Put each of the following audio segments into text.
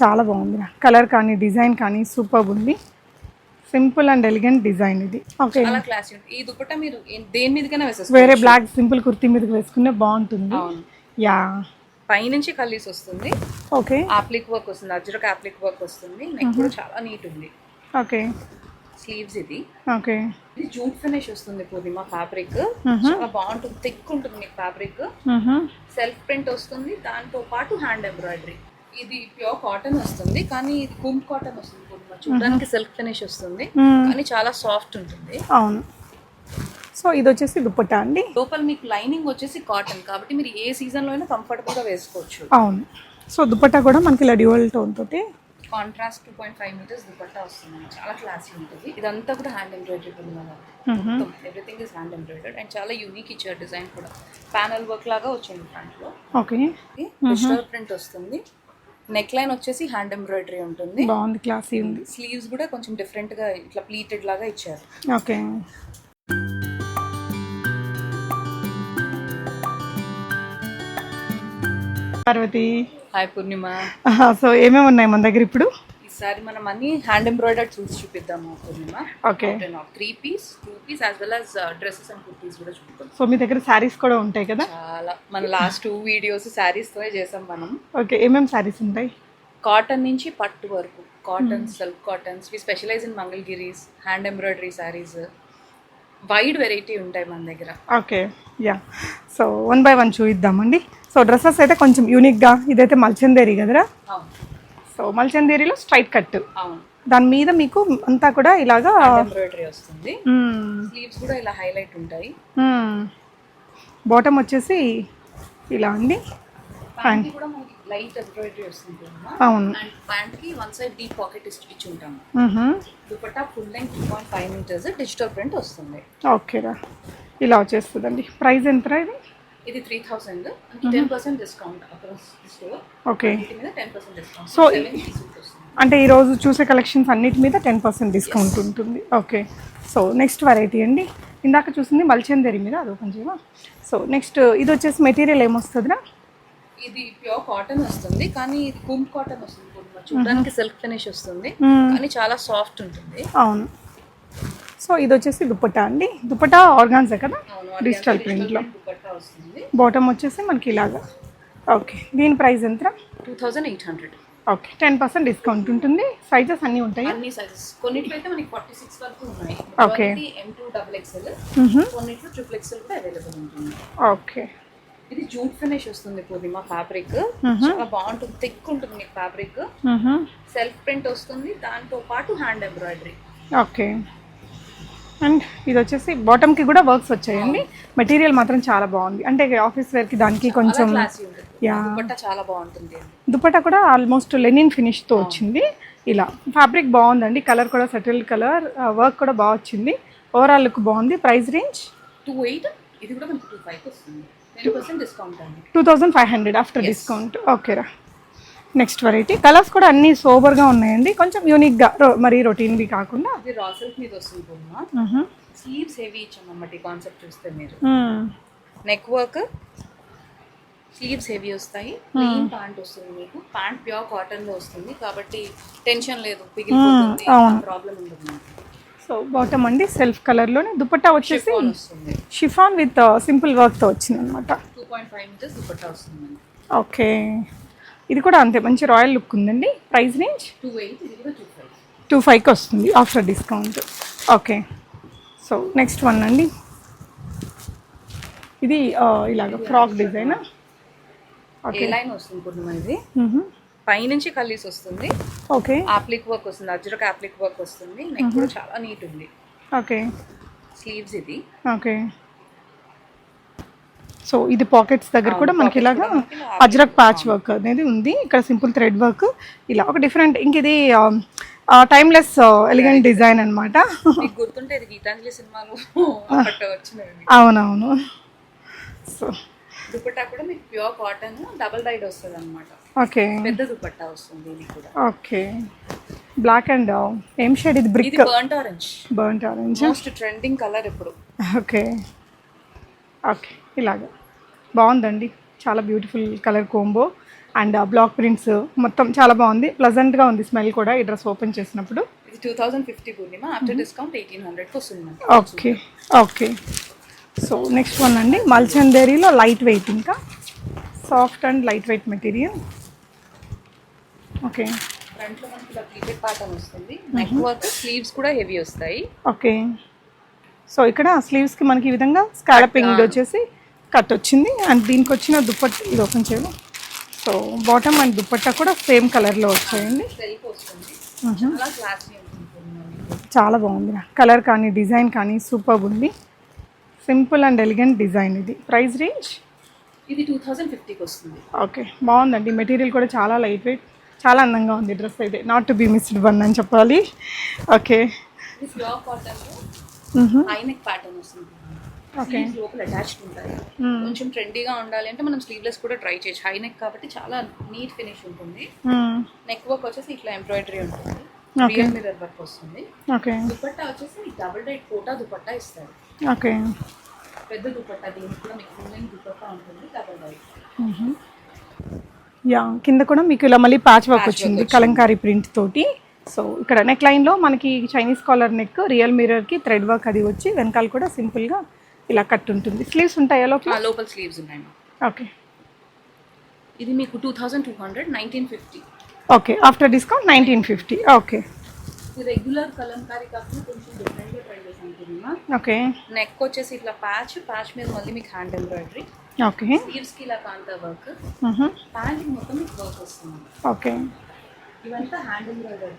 చాలా బాగుంది. కలర్ కానీ డిజైన్ కానీ సూపర్ ఉంది. సింపుల్ అండ్ ఎలిగెంట్ డిజైన్ ఇది. ఓకే చాలా క్లాస్ ఈ దుపట్టా మీరు దేని మీదకైనా వేసేస్తారు వేరే బ్లాక్ సింపుల్ కుర్తీ మీదకి వేసుకునే బాగుంటుంది. అవును. యా పైనుంచి కలీస్ వస్తుంది. ఓకే ఆప్లిక్ వర్క్ వస్తుంది. అజ్రక్ ఆప్లిక్ వర్క్ వస్తుంది. నెక్ కూడా చాలా నీట్ ఉంది. ఓకే స్లీవ్స్ ఇది. ఓకే ఇది జూట్ ఫినిష్ వస్తుంది పూర్ణిమ ఫ్యాబ్రిక్ చాలా బాగుంటుంది. థిక్ ఉంటుంది మీకు ఫ్యాబ్రిక్ సెల్ఫ్ ప్రింట్ వస్తుంది. దాంతో పాటు హ్యాండ్ ఎంబ్రాయిడరీ ఇది ప్యూర్ కాటన్ వస్తుంది కానీ ఇది కుంప్ కాటన్ వస్తుంది చూడడానికి సిల్క్ ఫినిష్ వస్తుంది కానీ చాలా సాఫ్ట్ ఉంటుంది. అవును. సో ఇది వచ్చేసి దుప్పట్టా అండి? లోపల మీకు లైనింగ్ వచ్చేసి కాటన్ కాబట్టి మీరు ఏ సీజన్లో అయినా కంఫర్టబుల్గా వేసుకోవచ్చు. అవును. సో దుప్పట్టా కూడా మనకి ఇలా డ్యూయల్ టోన్ తోటి? Contrast two point five metres dupatta వస్తుంది చాలా క్లాసీ ఉంటుంది. ఇదంతా కూడా హ్యాండ్ ఎంబ్రాయిడరీ మొత్తం everything is hand embroidered and చాలా యూనిక్ ఇచ్చారు డిజైన్ కూడా. ప్యానల్ వర్క్ లాగా వచ్చింది ఫ్రంట్లో. ఓకే. ప్రింట్ వస్తుంది. నెక్ లైన్ వచ్చేసి హ్యాండ్ ఎంబ్రాయిడరీ ఉంటుంది. బాగుంది క్లాసీ ఉంది. స్లీవ్స్ కూడా కొంచెం డిఫరెంట్గా ఇట్లా ప్లీటెడ్ లాగా ఇచ్చారు. Okay. Parvati. Hi Purnima. So ఏమేమి ఉన్నాయి మన దగ్గర ఇప్పుడు? ఈసారి మనం అన్ని హ్యాండ్ ఎంబ్రాయిడర్డ్ చూసి చూపిద్దాము Purnima okay. Three piece two piece as well as dresses and kurtis కూడా చూపిద్దాం. సో మీ దగ్గర శారీస్ కూడా ఉంటాయి కదా? చాలా. మన లాస్ట్ టూ వీడియోస్ శారీస్తో చేసాం మనం. ఓకే ఏమేమి శారీస్ ఉంటాయి? కాటన్ నుంచి పట్టు వరకు. Cotton silk cottons we specialise in Mangalagiris hand embroidery saris wide variety ఉంటాయి మన దగ్గర. Okay ya so one by one చూద్దామండి సో డ్రెస్సెస్ అయితే కొంచెం యూనిక్గా ఇదైతే మల్చందేరి కదరా? అవును. సో మల్చందేరిలో స్ట్రైట్ కట్. అవును. దాని మీద మీకు అంతా కూడా ఇలాగా ఎంబ్రాయిడరీ వస్తుంది. స్లీవ్స్ కూడా ఇలా హైలైట్ ఉంటాయి. బాటమ్ వచ్చేసి ఇలా అండి. ప్యాంట్ కూడా మనకి లైట్ ఎంబ్రాయిడరీ వస్తుంది అవును. అండ్ ప్యాంట్కి వన్ సైడ్ డీప్ పాకెట్ ఇచ్చి ఉంటాము. Dupatta full length two point five metres digital print వస్తుంది. ఓకేరా ఇలా వచ్చేస్తుందండి. ప్రైస్ ఎంత ఇది? ఇది three thousand ten percent discount across store okay వస్తుంది అంటే ఈరోజు చూసే కలెక్షన్స్ అన్నిటి మీద టెన్ పర్సెంట్ డిస్కౌంట్ ఉంటుంది. ఓకే సో నెక్స్ట్ వెరైటీ అండి. ఇందాక చూసింది మల్చందేరి మీద అది ఓపెన్ చేయమా సో నెక్స్ట్ ఇది వచ్చేసి మెటీరియల్ ఏమొస్తుందిరా? ఇది ప్యూర్ కాటన్ వస్తుంది కానీ ఇది కుంప్ కాటన్ వస్తుంది. చూడడానికి సిల్క్ ఫినిష్ వస్తుంది కానీ చాలా సాఫ్ట్ ఉంటుంది. అవును. సో ఇది వచ్చేసి దుప్పట్టా అండి. దుప్పట్టా ఆర్గాన్సే కదా? డిజిటల్ ప్రింట్లో. బాటమ్ వచ్చేసి మనకి ఇలాగా. ఓకే దీని ప్రైస్ ఎంత? Two thousand eight hundred. Okay ten percent discount ఉంటుంది. సైజెస్ అన్నీ ఉంటాయి? అన్ని సైజెస్. కొన్నిట్లో అయితే మనకి ఫార్టీ సిక్స్ వరకు ఉన్నాయి. Okay. M two double XL. కొన్నిట్లో ట్రిపుల్ ఎక్స్ఎల్ కూడా అవైలబుల్ ఉంటుంది. ఓకే. ఇది జూట్ ఫినిష్ వస్తుంది పూర్ణిమ ఫ్యాబ్రిక్ చాలా బాగుంటుంది థిక్ ఉంటుంది మీకు ఫ్యాబ్రిక్. సెల్ఫ్ ప్రింట్ వస్తుంది. దాంతో పాటు హ్యాండ్ ఎంబ్రాయిడరీ ఓకే. అండ్ ఇది వచ్చేసి బాటమ్కి కూడా వర్క్స్ వచ్చాయండి. మెటీరియల్ మాత్రం చాలా బాగుంది. అంటే ఆఫీస్ వేర్కి దానికి కొంచెం యా దుపట్టా చాలా బాగుంటుంది. దుపట్టా కూడా ఆల్మోస్ట్ లెనిన్ ఫినిష్తో వచ్చింది. ఇలా. ఫ్యాబ్రిక్ బాగుందండి. కలర్ కూడా సెటిల్ కలర్ వర్క్ కూడా బాగా వచ్చింది. ఓవరాల్ లుక్ బాగుంది. ప్రైస్ రేంజ్ టూ ఎయిట్ ఇది కూడా two five thousand five hundred after discount ఓకేరా నెక్స్ట్ వెరైటీ కలర్స్ కూడా అన్నీ సోబర్గా ఉన్నాయండి. కొంచెం యూనిక్గా మరీ రొటీన్వి కాకుండా. స్లీవ్స్ హెవీ ఇచ్చామన్నమాట కాన్సెప్ట్ చూస్తే మీరు. నెక్ వర్క్ స్లీవ్స్ హెవీ వస్తాయి. ప్లెయిన్ ప్యాంట్ వస్తుంది మీకు. ప్యాంట్ ప్యూర్ కాటన్లో వస్తుంది. కాబట్టి టెన్షన్ లేదు పిగిలిపోతుంది ప్రాబ్లం ఉండదు. సో బాటమ్ అండి సెల్ఫ్ కలర్లోనే దుపట్టా వచ్చేసి షిఫాన్ విత్ సింపుల్ వర్క్తో వచ్చింది అనమాట two point five metres dupatta వస్తుంది ఓకే ఇది కూడా అంతే మంచి రాయల్ లుక్ ఉందండి. Price range? టూ ఫైవ్కి వస్తుంది after discount. Okay. So next one అండి. ఇది ఇలాగ ఫ్రాక్ డిజైన్. ఏ లైన్ వస్తుంది ఇది పైనుంచి కలీస్ వస్తుంది. ఓకే. ఆప్లిక్ వర్క్ వస్తుంది అజ్రక్ ఆప్లిక్ వర్క్ వస్తుంది. నెక్ కూడా చాలా నీట్ ఉంది. ఓకే. స్లీవ్స్ ఇది. ఓకే. సో ఇది పాకెట్స్ దగ్గర కూడా మనకి ఇలాగా అజ్రక్ ప్యాచ్ వర్క్ అనేది ఉంది. ఇక్కడ సింపుల్ థ్రెడ్ వర్క్ ఇలా ఒక డిఫరెంట్ ఇంక ఇది టైమ్లెస్ ఎలిగెంట్ డిజైన్ అనమాట మీకు గుర్తుంటే ఇది గీతాంజలి సినిమాలో అవునవును. సో దుపట్టా కూడా మీకు ప్యూర్ కాటన్ డబల్ డైడ్ వస్తుంది అనమాట ఓకే. పెద్ద దుపట్టా వస్తుంది ఇది కూడా. ఓకే. బ్లాక్ అండ్ ఏం షేడ్ ఇది? బ్రిక్ ఇది burnt orange orange most trending colour ఇప్పుడు ఓకే. ఓకే. ఇలాగా. బాగుందండి. చాలా beautiful colour combo and black prints మొత్తం చాలా బాగుంది. ప్లజెంట్గా ఉంది స్మెల్ కూడా ఈ డ్రెస్ ఓపెన్ చేసినప్పుడు. ఇది two thousand fifty Purnima after discount eighteen హండ్రెడ్కి వస్తుంది మనకి okay okay so next one అండి. మల్చందేరీలో లైట్ వెయిట్ ఇంకా. Soft and light weight material okay ఫ్రంట్లో మనకి ఇలా ప్లీటెడ్ ప్యాటర్న్ వస్తుంది. నెక్ వర్క్ స్లీవ్స్ కూడా హెవీ వస్తాయి. ఓకే సో ఇక్కడ స్లీవ్స్కి మనకి ఈ విధంగా స్కాలపింగ్ వచ్చేసి కట్ వచ్చింది అండ్ దీనికి వచ్చిన దుప్పట్ ఇది ఓపెన్ చేయాలి సో బాటమ్ అండ్ దుప్పట్టా కూడా సేమ్ కలర్లో వచ్చాయండి. మ్మ్. చాలా బాగుంది కలర్ కానీ డిజైన్ కానీ సూపర్ ఉంది. సింపుల్ అండ్ ఎలిగెంట్ డిజైన్ ఇది. ప్రైస్ రేంజ్ ఇది టూ థౌసండ్ ఫిఫ్టీకి వస్తుంది. ఓకే బాగుందండి. మెటీరియల్ కూడా చాలా లైట్ వెయిట్ చాలా అందంగా ఉంది డ్రెస్ అయితే. Not to be missed one అని చెప్పాలి. ఓకే ప్యాటర్న్ వస్తుంది. ఓకే Sleeves లోపల అటాచ్డ్ ఉంటాయి. కొంచెం ట్రెండీగా ఉండాలి అంటే మనం స్లీవ్లెస్ కూడా ట్రై చేయొచ్చు. హై నెక్ కాబట్టి చాలా నీట్ ఫినిష్ ఉంటుంది. నెక్ వర్క్ వచ్చేసి ఇట్లా ఎంబ్రాయిడరీ ఉంటుంది. రియల్ మిరర్ వర్క్ వస్తుంది. ఓకే దుపట్టా వచ్చేసి మీకు డబుల్ డైట్ కోటా దుపట్టా ఇస్తారు. ఓకే పెద్ద దుపట్టా దీనికి కూడా మీకు ఫుల్ దుపట్టా ఉంటుంది డబుల్ డైట్ యా కింద కూడా మీకు ఇలా మళ్ళీ ప్యాచ్ వర్క్ వచ్చింది కలంకారీ ప్రింట్ తోటి. సో ఇక్కడ నెక్ లైన్లో మనకి చైనీస్ కాలర్ నెక్ రియల్ మిరర్కి థ్రెడ్ వర్క్ అది వచ్చి వెనకాల కూడా సింపుల్గా ఇలా కట్ ఉంటుంది. స్లీవ్స్ ఉంటాయా లోపల? లోపల స్లీవ్స్ ఉన్నాయి ఓకే ఇది మీకు two thousand two hundred nineteen fifty okay after discount nineteen fifty okay regular Kalamkari కాకుండా కొంచెం డిఫరెంట్గా ట్రై చేసి ఓకే నెక్ వచ్చేసి ఇట్లా ప్యాచ్ ప్యాచ్ మీద మళ్ళీ మీకు హ్యాండ్ ఎంబ్రాయిడరీ ఓకే స్లీవ్స్కి ఇలా కాంతా వర్క్ మ్హూ. ప్యాంట్కి మొత్తం మీకు వర్క్ వస్తుంది. ఓకే ఇవంతా హ్యాండ్ ఎంబ్రాయిడరీ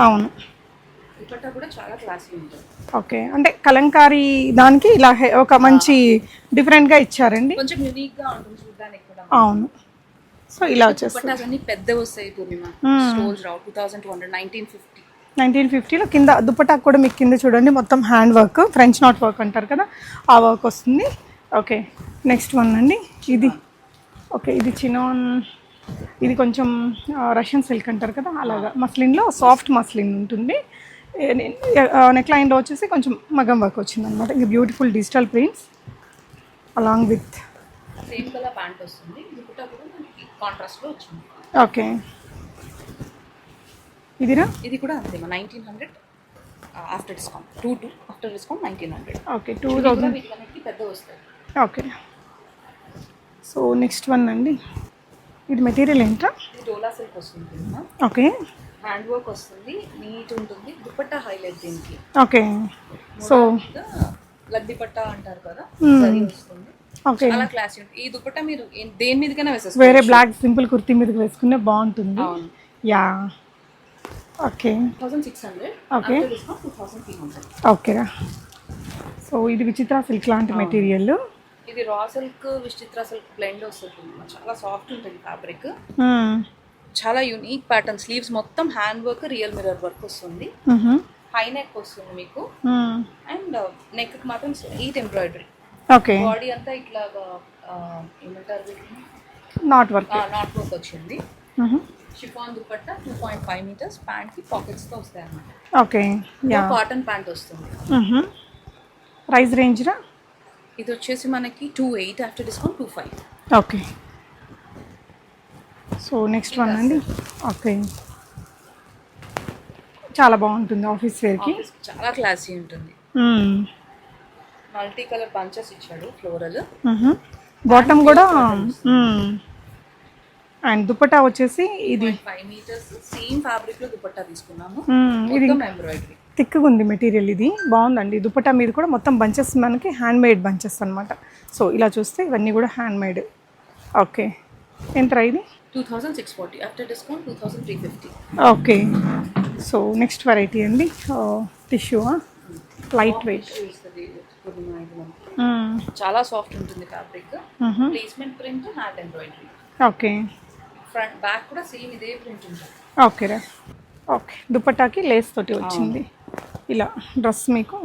అవును. దుపట్టా కూడా చాలా క్లాసీ ఉంటుంది ఓకే. అంటే కలంకారీ దానికి ఇలా హె- ఒక మంచి డిఫరెంట్గా ఇచ్చారండి? కొంచెం యూనిక్గా ఉంటుంది చూడడానికి కూడా. అవును. సో ఇలా వచ్చేస్తుంది. దుపట్టాస్ అన్ని పెద్ద వస్తాయి పూర్ణిమ స్టోల్స్ రావు. Two thousand two hundred nineteen fifty. Nineteen ఫిఫ్టీలో కింద దుప్పటా కూడా మీకు కింద చూడండి. మొత్తం hand work French knot work అంటారు కదా ఆ వర్క్ వస్తుంది. ఓకే. నెక్స్ట్ వన్ అండి. ఇది. ఓకే ఇది చినాన్ ఇది కొంచెం రష్యన్ సిల్క్ అంటారు కదా అలాగా. మస్లిన్లో సాఫ్ట్ మస్లిన్ ఉంటుంది. నెక్ లైన్లో వచ్చేసి కొంచెం మగం వర్క్ వచ్చింది అనమాట ఇది beautiful digital prints along with వస్తుంది ఓకే ఇదిరా? ఇది కూడా అంతే nineteen hundred after discount two two after discount nineteen hundred okay two వీటికి పెద్ద వస్తాయి ఓకే సో నెక్స్ట్ వన్ అండి. ఇది మెటీరియల్ ఇది డోలా సిల్క్ వస్తుంది ఓకే హ్యాండ్ వర్క్ వస్తుంది నీట్ ఉంటుంది దుపట్టా హైలైట్ దీనికి. ఓకే. సో లద్ది పట్టా అంటారు కదా Hmm. వస్తుంది. ఓకే. చాలా క్లాసీ ఈ దుపట్టా మీరు దేని మీదకైనా వేసేస్తారు వేరే బ్లాక్ సింపుల్ కుర్తీ మీదకి వేసుకునే బాగుంటుంది. యా. ఓకే. హండ్రెడ్ ఓకేరా సో ఇది విచిత్ర సిల్క్ లాంటి మెటీరియల్ ఇది రా సిల్క్ విచిత్ర సిల్క్ బ్లెండ్ వస్తుంది చాలా సాఫ్ట్ ఉంటుంది ఫ్యాబ్రిక్ చాలా యూనిక్ ప్యాటర్న్ స్లీవ్స్ మొత్తం hand work real mirror work వస్తుంది హై నెక్ వస్తుంది మీకు. అండ్ నెక్ మాత్రం ఈట్ ఎంబ్రాయిడరీ ఓకే. బాడీ అంతా ఏమంటారు నాట్ వర్క్ నాట్ వర్క్ వచ్చింది. Chiffon dupatta two point five metres ప్యాంట్కి పాకెట్స్తో వస్తాయి అన్నమాట. ఓకే. యా కాటన్ ప్యాంట్ వస్తుంది. ప్రైస్ రేంజ్ రా? ఇది వచ్చేసి మనకి two eight after discount two five okay. So next one అండి. ఓకే. చాలా బాగుంటుంది ఆఫీస్ వేర్కి చాలా క్లాసీ ఉంటుంది. మల్టీ కలర్ బంచెస్ ఇచ్చాడు ఫ్లోరల్ బాటమ్ కూడా అండ్ దుపట్టా వచ్చేసి ఇది ఫైవ్ మీటర్స్ సేమ్ ఫ్యాబ్రిక్లో దుపట్టా తీసుకున్నాము. మ్మ్, ఇది ఎంబ్రాయిడరీ థిక్గా ఉంది మెటీరియల్ ఇది. బాగుందండి. దుపట్టా మీద కూడా మొత్తం బంచెస్ మనకి హ్యాండ్ మేడ్ బంచెస్ అనమాట సో ఇలా చూస్తే ఇవన్నీ కూడా హ్యాండ్ మేడ్ ఓకే ఎంత ఇది? Two thousand six forty after discount two thousand three fifty okay so next variety అండి. టిష్యూ లైట్ వెయిట్ చాలా సాఫ్ట్ ఉంటుంది fabric placement print hand embroidery okay front back కూడా సేమ్ ఇదే ప్రింట్ ఉంటుంది. ఓకేరా okay దుపట్టాకి లేస్ తోటి వచ్చింది. ఇలా డ్రెస్ మీకు.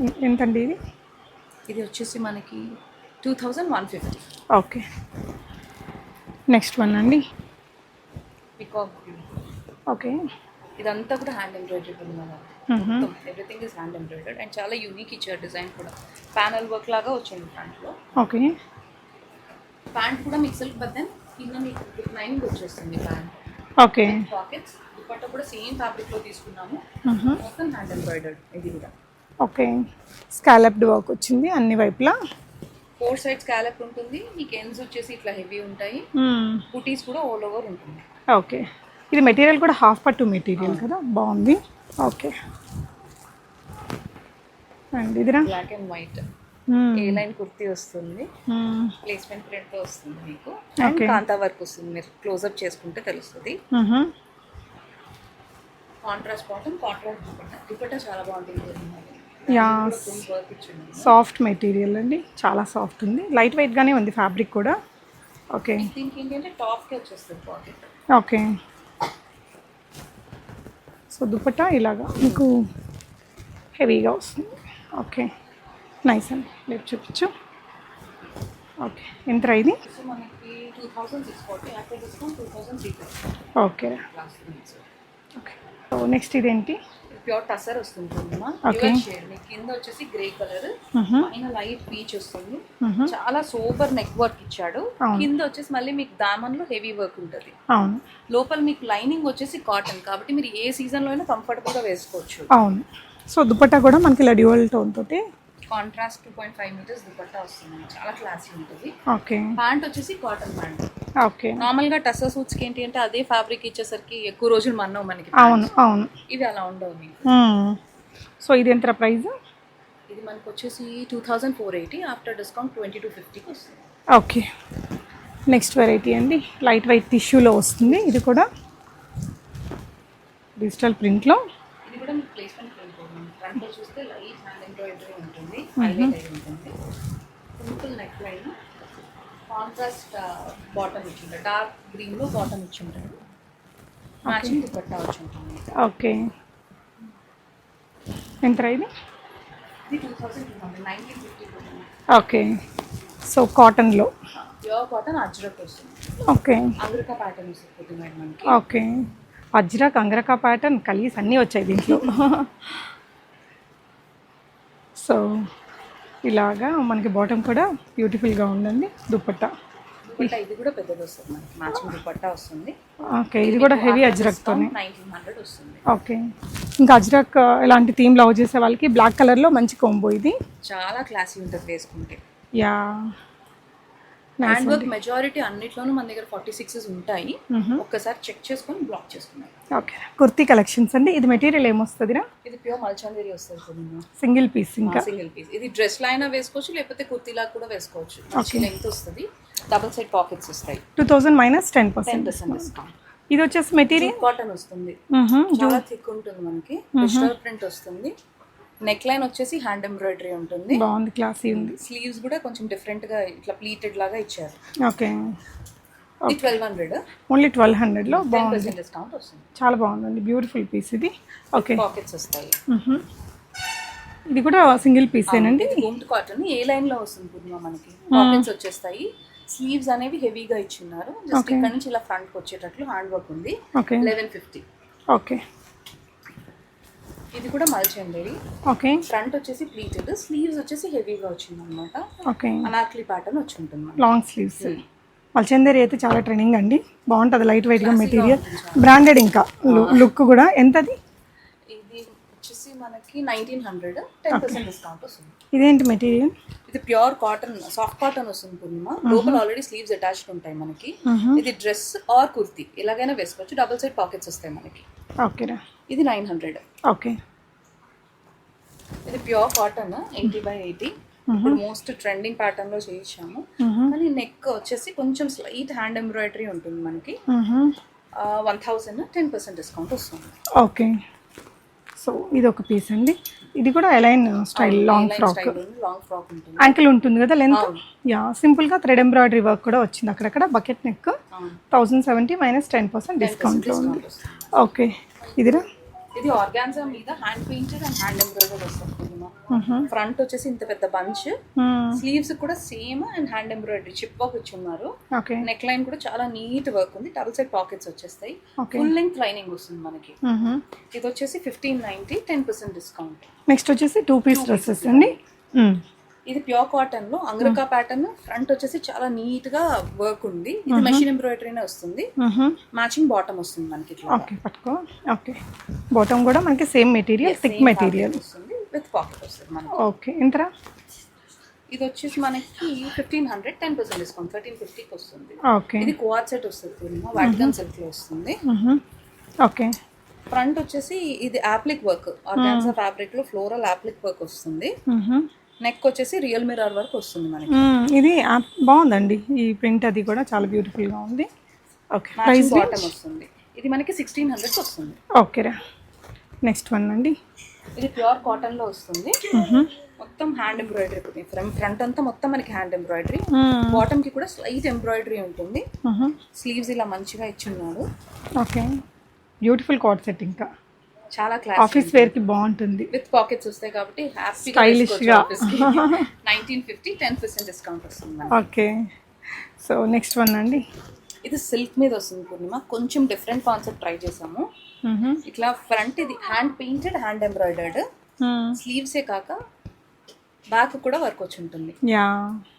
ఎ- ఎంతండి ఇది? ఇది వచ్చేసి మనకి two thousand one fifty okay. Next one అండి. Peacock okay. ఇదంతా కూడా హ్యాండ్ ఎంబ్రాయిడరీ ఉంది మ్మ్. Everything is hand embroidered and చాలా యూనిక్ ఇచ్చారు డిజైన్ కూడా. ప్యానల్ వర్క్ లాగా వచ్చింది ఫ్రంట్లో ఓకే. ప్యాంట్ కూడా మీకు సిల్క్ బట్ దెన్ కింద మీకు లైనింగ్ వచ్చేస్తుంది ప్యాంట్ ఓకే. పాకెట్స్ దుపట్ట కూడా సేమ్ ఫ్యాబ్రిక్లో తీసుకున్నాము. మొత్తం హ్యాండ్ ఎంబ్రాయిడర్డ్ ఇది కూడా. ఓకే. స్కాలప్డ్ వర్క్ వచ్చింది అన్ని వైపులా. ఫోర్ సైడ్ స్కాలప్ ఉంటుంది మీకు ఎండ్స్ వచ్చేసి ఇట్లా హెవీ ఉంటాయి. బుటీస్ కూడా ఆల్ ఓవర్ ఉంటుంది. ఓకే ఇది మెటీరియల్ కూడా హాఫ్ పట్టు మెటీరియల్ కదా? బాగుంది. ఓకే అండ్ ఇదిరా black and white. A line kurti వస్తుంది. ప్లేస్మెంట్ ప్రింట్తో వస్తుంది మీకు. అండ్ కాంతా వర్క్ వస్తుంది మీరు క్లోజ్అప్ చేసుకుంటే తెలుస్తుంది. Contrast bottom contrast dupatta. Dupatta చాలా బాగుంటుంది. యా సాఫ్ట్ మెటీరియల్ అండి చాలా సాఫ్ట్ ఉంది. లైట్ వెయిట్గానే ఉంది ఫ్యాబ్రిక్ కూడా. ఓకే ఓకే సో దుపట్టా ఇలాగా మీకు హెవీగా వస్తుంది. ఓకే నైస్ అండి. రేపు చూపించు. ఓకే ఎంత ఇది? ఓకే ఓకే సో నెక్స్ట్ ఇదేంటి? ప్యూర్ టసర్ వస్తుంది. షేడ్ మీకు కింద వచ్చేసి గ్రే కలర్. పైన లైట్ పీచ్ వస్తుంది. చాలా సూపర్ నెక్ వర్క్ ఇచ్చాడు. కింద వచ్చేసి మళ్ళీ మీకు దామన్లో హెవీ వర్క్ ఉంటుంది. లోపల మీకు లైనింగ్ వచ్చేసి కాటన్ కాబట్టి మీరు ఏ సీజన్లో అయినా కంఫర్టబుల్గా వేసుకోవచ్చు. అవును. సో దుపట్టా కూడా మనకి ఇలా డ్యూయల్ టోన్ తోటి contrast two point five metres dupatta వస్తుంది. చాలా క్లాసీ ఉంటుంది. ఓకే ప్యాంట్ వచ్చేసి కాటన్ ప్యాంట్ ఓకే నార్మల్గా టసర్ సూట్స్కి ఏంటి అంటే అదే ఫ్యాబ్రిక్ ఇచ్చేసరికి ఎక్కువ రోజులు మన్నవు మనకి అవును అవును. ఇది అలా ఉండవు మీకు. సో ఇది ఎంత ప్రైస్? ఇది మనకు వచ్చేసి two thousand four eighty after discount twenty two ఫిఫ్టీకి వస్తుంది. ఓకే నెక్స్ట్ వెరైటీ అండి. లైట్ వైట్ టిష్యూలో వస్తుంది. ఇది కూడా డిజిటల్ ప్రింట్లో ఇది కూడా ప్లేస్మెంట్ ప్రింట్ చూస్తే లైట్ హ్యాండ్ ఎంబ్రాయిడరీ ఉంటుంది హైలైట్ ఉంటుంది simple neck line contrast bottom ఇచ్చింటారు. Dark గ్రీన్లో బాటమ్ ఇచ్చింటారు మ్యాచింగ్ దుపట్టా వచ్చి ఉంటుంది ఓకే. ఎంత ఇది? ఓకే. సో కాటన్లో ప్యూర్ కాటన్ అజ్రక్ వస్తుంది. ఓకే. అమెరికా ప్యాటర్న్ వస్తుంది మేడం మనకి. ఓకే. అజ్రక్ అంగరకా ప్యాటర్న్ కలిసి అన్నీ వచ్చాయి దీంట్లో. సో ఇలాగా మనకి బాటమ్ కూడా బ్యూటిఫుల్గా ఉందండి దుపట్టా. దుపట్టా ఇది కూడా పెద్దది వస్తుంది మనకి మ్యాచింగ్ దుపట్టా వస్తుంది. ఓకే ఇది కూడా హెవీ వస్తుంది. ఓకే. ఇంకా అజ్రక్ ఇలాంటి థీమ్ లవ్ చేసే వాళ్ళకి బ్లాక్ కలర్లో మంచి కొంబో ఇది. చాలా క్లాసీ ఉంటుంది వేసుకుంటే. యా. హ్యాండ్ వర్క్ మెజారిటీ అన్నిట్లోనూ మన దగ్గర ఫార్టీ సిక్సెస్ ఉంటాయి. ఒక్కసారి చెక్ చేసుకొని బ్లాక్ చేసుకున్నాం ఓకే కుర్తీ కలెక్షన్స్ అండి. ఇది మెటీరియల్ ఏమొస్తుందిరా ఇది ప్యూర్ మల్చందేరి వస్తుంది సింగిల్ పీస్ ఇంకా? సింగిల్ పీస్ ఇది డ్రెస్లో అయినా వేసుకోవచ్చు లేకపోతే కుర్తీలా కూడా వేసుకోవచ్చు. మంచి లెంత్ వస్తుంది. డబుల్ సైడ్ పాకెట్స్ వస్తాయి. Two thousand minus ten percent discount ఇది వచ్చేసి మెటీరియల్ కాటన్ వస్తుంది. చాలా థిక్ ఉంటుంది మనకి. ప్రింట్ వస్తుంది. నెక్ లైన్ వచ్చేసి హ్యాండ్ ఎంబ్రాయిడరీ ఉంటుంది. బాగుంది క్లాసీ ఉంది. స్లీవ్స్ కూడా కొంచెం డిఫరెంట్గా ఇట్లా ప్లీటెడ్ లాగా ఇచ్చారు. Okay. Twelve hundred only twelve హండ్రెడ్లో టెన్ బాగుంది. డిస్కౌంట్ వస్తుంది. చాలా బాగుందండి బ్యూటిఫుల్ పీస్ ఇది. ఓకే. పాకెట్స్ వస్తాయి. ఇది కూడా సింగిల్ పీసేనండి ఇది గుంట్ కాటన్ ఏ లైన్లో వస్తుంది పూర్ణిమ మనకి? పాకెట్స్ వచ్చేస్తాయి. స్లీవ్స్ అనేవి హెవీగా ఇచ్చిన్నారు జస్ట్ ఇక్కడ నుంచి ఇలా ఫ్రంట్కి వచ్చేటట్లు హ్యాండ్ వర్క్ ఉంది. ఓకే. Eleven fifty okay. ఇది కూడా మల్చండి ఓకే ఫ్రంట్ వచ్చేసి ప్లీటెడ్ స్లీవ్స్ వచ్చేసి హెవీగా వచ్చింది అనమాట ఓకే అనార్కలి ప్యాటర్న్ వచ్చి ఉంటుంది. లాంగ్ స్లీవ్స్ మల్చందేరి అయితే చాలా ట్రెండింగ్ అండి. బాగుంటుంది లైట్ వెయిట్గా మెటీరియల్ బ్రాండెడ్ ఇంకా. లుక్ కూడా. ఎంతది? ఇది వచ్చేసి మనకి nineteen hundred ten percent discount వస్తుంది. ఇదేంటి మెటీరియల్? ఇది ప్యూర్ కాటన్ సాఫ్ట్ కాటన్ వస్తుంది పూర్ణిమ. లోపల ఆల్రెడీ స్లీవ్స్ అటాచ్డ్ ఉంటాయి మనకి. ఇది డ్రెస్ ఆర్ కుర్తీ. ఎలాగైనా వేసుకోవచ్చు. డబుల్ సైడ్ పాకెట్స్ వస్తాయి మనకి. ఓకేరా ఇది నైన్ హండ్రెడ్. ఓకే. ఇది pure cotton eighty by eighty. ఇప్పుడు మోస్ట్ ట్రెండింగ్ ప్యాటర్న్లో చేయించాము. కానీ నెక్ వచ్చేసి కొంచెం స్లైట్ హ్యాండ్ ఎంబ్రాయిడరీ ఉంటుంది మనకి. One thousand ten percent discount వస్తుంది. ఓకే. సో ఇది ఒక పీస్ అండి. ఇది కూడా A line style long frock ankle ఉంటుంది. కదా లెంత్ యా సింపుల్గా థ్రెడ్ ఎంబ్రాయిడరీ వర్క్ కూడా వచ్చింది అక్కడక్కడ. Bucket neck. Thousand seventy minus ten percent డిస్కౌంట్లో ఉంది. ఓకే ఇదిరా? ఇది ఆర్గాన్జా మీద hand painted and hand embroidery వస్తుంది ఫ్రంట్ వచ్చేసి ఇంత పెద్ద బంచ్. స్లీవ్స్ కూడా same and hand embroidery chip work ఇచ్చున్నారు నెక్ లైన్ కూడా చాలా నీట్ వర్క్ ఉంది. డబుల్ సైడ్ పాకెట్స్ వచ్చేస్తాయి. ఫుల్ లెంగ్త్ లైనింగ్ వస్తుంది మనకి. ఇది వచ్చేసి fifteen ninety ten percent discount next వచ్చేసి టూ పీస్ డ్రెస్సెస్ అండి. ఇది ప్యూర్ కాటన్లో అంగ్రకా ప్యాటర్న్ ఫ్రంట్ వచ్చేసి చాలా నీట్గా వర్క్ ఉంది. ఇది మెషిన్ ఎంబ్రాయిడరీనే వస్తుంది. మ్యాచింగ్ బాటమ్ వస్తుంది మనకి ఓకే పట్టుకో. ఓకే. బాటమ్ కూడా మనకి సేమ్ మెటీరియల్ థిక్ మెటీరియల్ వస్తుంది విత్ పాకెట్ వస్తుంది మనకి. ఓకే ఎంతరా ఇది వచ్చేసి మనకి fifteen hundred ten percent discount thirteen ఫిఫ్టీకి వస్తుంది. ఓకే. ఇది కోఆర్ సెట్ వస్తుంది వాటికన్ సిల్క్లో వస్తుంది. ఓకే. ఫ్రంట్ వచ్చేసి ఇది యాప్లిక్ వర్క్ ఆర్గాన్సా ఫ్యాబ్రిక్లో ఫ్లోరల్ యాప్లిక్ వర్క్ వస్తుంది. నెక్ వచ్చేసి రియల్ మిరర్ వర్క్ వస్తుంది మనకి. ఇది బాగుందండి. ఈ ప్రింట్ అది కూడా చాలా బ్యూటిఫుల్గా ఉంది. ఓకే ప్రైస్ బాటమ్ వస్తుంది. ఇది మనకి సిక్స్టీన్ హండ్రెడ్ వస్తుంది. ఓకేరా నెక్స్ట్ వన్ అండి. ఇది ప్యూర్ కాటన్లో వస్తుంది. మొత్తం హ్యాండ్ ఎంబ్రాయిడరీ ఫ్రంట్ ఫ్రంట్ అంతా మొత్తం మనకి హ్యాండ్ ఎంబ్రాయిడరీ బాటమ్కి కూడా స్లైట్ ఎంబ్రాయిడరీ ఉంటుంది. స్లీవ్స్ ఇలా మంచిగా ఇచ్చున్నాడు ఓకే బ్యూటిఫుల్ కోట్ సెట్ ఇంకా. చాలా క్లాస్ ఆఫీస్ వేర్కి బాగుంటుంది. విత్ పాకెట్స్ వస్తాయి కాబట్టి హ్యాపీగా Stylish గా. Nineteen fifty ten percent discount వస్తుంది. ఓకే సో నెక్స్ట్ వన్ అండి. ఇది సిల్క్ మీద వస్తుంది పూర్ణిమ. కొంచెం డిఫరెంట్ కాన్సెప్ట్ ట్రై చేసాము ఇట్లా ఫ్రంట్ ఇది హ్యాండ్ పెయింటెడ్ హ్యాండ్ ఎంబ్రాయిడర్డ్ స్లీవ్సే కాక బ్యాక్ కూడా వర్క్ వచ్చి ఉంటుంది. యా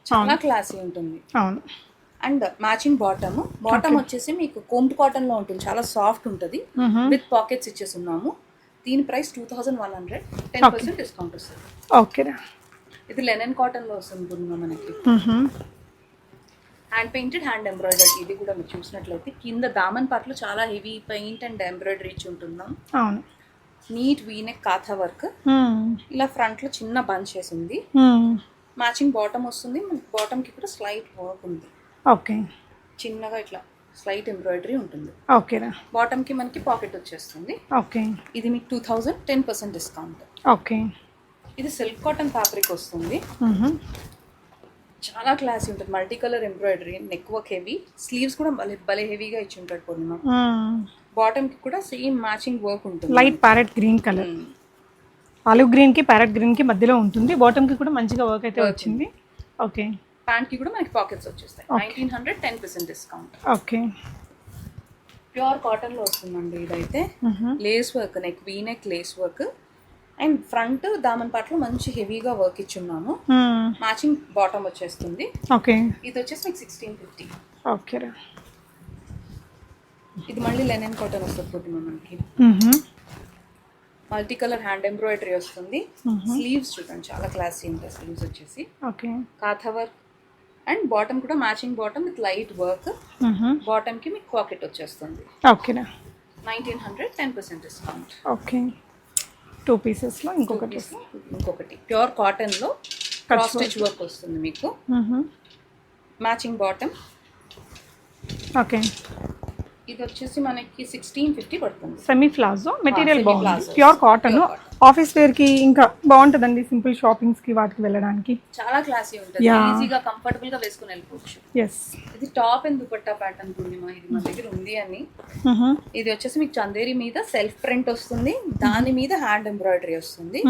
చాలా క్లాసీ ఉంటుంది. అవును. And matching bottom. బాటమ్ వచ్చేసి మీకు కోమ్ట్ కాటన్లో ఉంటుంది. చాలా సాఫ్ట్ ఉంటుంది. విత్ పాకెట్స్ ఇచ్చేస్తున్నాము దీని price two thousand one hundred. Ten percent discount వస్తుంది. ఓకేరా ఇది లెనన్ కాటన్లో వస్తుంది మనకి? హ్యాండ్ పెయింటెడ్ హ్యాండ్ ఎంబ్రాయిడరీ ఇది కూడా మీరు చూసినట్లయితే కింద దామన్ పార్ట్లో చాలా హెవీ పెయింట్ అండ్ ఎంబ్రాయిడరీ ఇచ్చి ఉంటున్నాం అవును. నీట్ వీనెక్ కాథా వర్క్ ఇలా ఫ్రంట్లో చిన్న బంచ్ చేసింది మ్యాచింగ్ బాటమ్ వస్తుంది. బాటమ్కి కూడా స్లైట్ వర్క్ ఉంది. ఓకే. చిన్నగా ఇట్లా స్లైట్ ఎంబ్రాయిడరీ ఉంటుంది. ఓకేరా. బాటమ్కి మనకి పాకెట్ వచ్చేస్తుంది. ఓకే. ఇది మీకు two thousand ten percent discount. Okay. ఇది సిల్క్ కాటన్ ఫ్యాబ్రిక్ వస్తుంది. చాలా క్లాసీ ఉంటుంది. Multi colour embroidery neck work heavy. Sleeves కూడా భలే భలే హెవీగా ఇచ్చి ఉంటాడు పూర్ణిమ. బాటమ్కి కూడా సేమ్ మ్యాచింగ్ వర్క్ ఉంటుంది. Light parrot green colour. Olive గ్రీన్కి ప్యారెట్ గ్రీన్కి మధ్యలో ఉంటుంది. బాటమ్కి కూడా మంచిగా వర్క్ అయితే వచ్చింది. ఓకే. ప్యాంట్కి కూడా మనకి పాకెట్స్ వచ్చేస్తాయి. Nineteen hundred ten percent discount. Okay. Pure కాటన్లో వస్తుందండి ఇదైతే. Lace work neck V neck lace work and front Daman పాటలో మంచి హెవీగా వర్క్ ఇచ్చున్నాము. మ్యాచింగ్ బాటమ్ వచ్చేస్తుంది. ఓకే. ఇది వచ్చేసి మీకు సిక్స్టీన్ ఫిఫ్టీ ఓకేరా ఇది మళ్ళీ లెనెన్ కాటన్ వస్తుంది మనకి మల్టీ కలర్ హ్యాండ్ ఎంబ్రాయిడరీ వస్తుంది. స్లీవ్స్ చూడండి చాలా క్లాసీ ఉంటాయి స్లీవ్స్ వచ్చేసి. Okay. Katha work and bottom కూడా matching bottom with light work. బాటమ్కి మీకు పాకెట్ వచ్చేస్తుంది. ఓకేరా nineteen hundred ten percent discount. Okay. Two పీసెస్లో ఇంకొకటి ఇంకొకటి. ప్యూర్ కాటన్లో క్రాస్ స్టిచ్ వర్క్ వస్తుంది మీకు. Matching bottom okay. ఇది వచ్చేసి మనకి సిక్స్టీన్ ఫిఫ్టీ పడుతుంది. సెమీ ప్లాజో మెటీరియల్ బాగుంది. Pure cotton. ఆఫీస్ వేర్కి ఇంకా బాగుంటుందండి సింపుల్ షాపింగ్స్కి వాటికి వెళ్ళడానికి. చాలా క్లాసీ ఉంటుంది. ఈజీగా కంఫర్టబుల్గా వేసుకుని వెళ్ళిపోవచ్చు. ఎస్ ఇది top and dupatta pattern Purnima. ఇది మా దగ్గర ఉంది అని. ఇది వచ్చేసి మీకు చందేరి మీద సెల్ఫ్ ప్రింట్ వస్తుంది. దాని మీద హ్యాండ్ ఎంబ్రాయిడరీ వస్తుంది.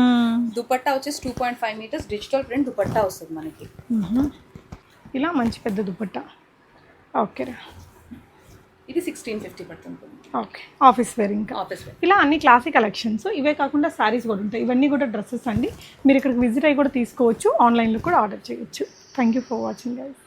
దుపట్టా వచ్చేసి two point five meters digital print dupatta వస్తుంది మనకి. ఇలా మంచి పెద్ద దుపట్టా. ఓకేరా ఇది సిక్స్టీన్ ఫిఫ్టీ పడుతుంది ఓకే ఆఫీస్ వేర్ ఇంకా. ఆఫీస్ వేర్ ఇలా అన్ని క్లాసిక్ కలెక్షన్స్ ఇవే కాకుండా శారీస్ కూడా ఉంటాయి. ఇవన్నీ కూడా డ్రెస్సెస్ అండి. మీరు ఇక్కడికి విజిట్ అయ్యి కూడా తీసుకోవచ్చు. ఆన్లైన్లో కూడా ఆర్డర్ చేయొచ్చు. Thank you for watching guys